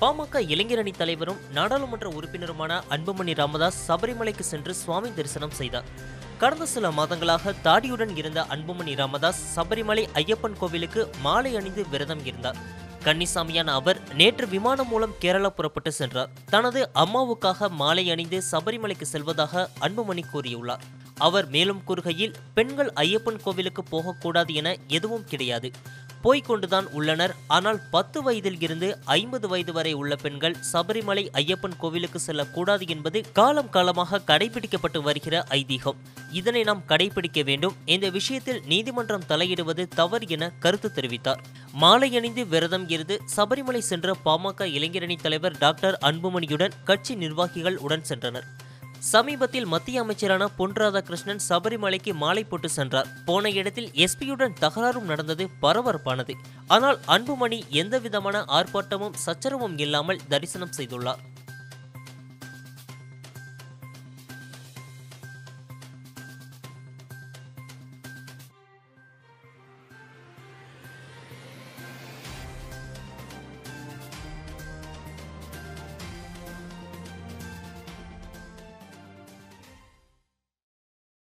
பாமக இளைஞரணி தலைவரும் நாடாளுமன்ற உறுப்பினருமான அன்புமணி ராமதாஸ் சபரிமலைக்கு சென்று சுவாமி தரிசனம் செய்தார். கடந்த சில மாதங்களாக தாடியுடன் இருந்த அன்புமணி ராமதாஸ் சபரிமலை ஐயப்பன் கோவிலுக்கு மாலை அணிந்து விரதம் இருந்தார். கன்னிசாமியான அவர் நேற்று விமானம் மூலம் கேரளா புறப்பட்டு சென்றார். தனது அம்மாவுக்காக மாலை அணிந்து சபரிமலைக்கு செல்வதாக அன்புமணி கூறியுள்ளார். அவர் மேலும் கூறுகையில் பெண்கள் ஐயப்பன் கோவிலுக்கு போகக்கூடாது என எதுவும் கிடையாது. போய்கொண்டுதான் உள்ளனர். ஆனால் பத்து வயதில் இருந்து ஐம்பது வயது வரை உள்ள பெண்கள் சபரிமலை ஐயப்பன் கோவிலுக்கு செல்லக்கூடாது என்பது காலம் காலமாக கடைபிடிக்கப்பட்டு வருகிற ஐதீகம். இதனை நாம் கடைபிடிக்க வேண்டும். இந்த விஷயத்தில் நீதிமன்றம் தலையிடுவது தவறு என கருத்து தெரிவித்தார். மாலை அணிந்து விரதம் இருந்து சபரிமலை சென்ற பாமக இளைஞரணி தலைவர் டாக்டர் அன்புமணியுடன் கட்சி நிர்வாகிகள் உடன் சென்றனர். சமீபத்தில் மத்திய அமைச்சரான பொன் ராதாகிருஷ்ணன் சபரிமலைக்கு மாலை போட்டு சென்றார். போன இடத்தில் எஸ்பியுடன் தகராறும் நடந்தது பரபரப்பானது. ஆனால் அன்புமணி எந்தவிதமான ஆர்ப்பாட்டமும் சச்சரவும் இல்லாமல் தரிசனம் செய்துள்ளார்.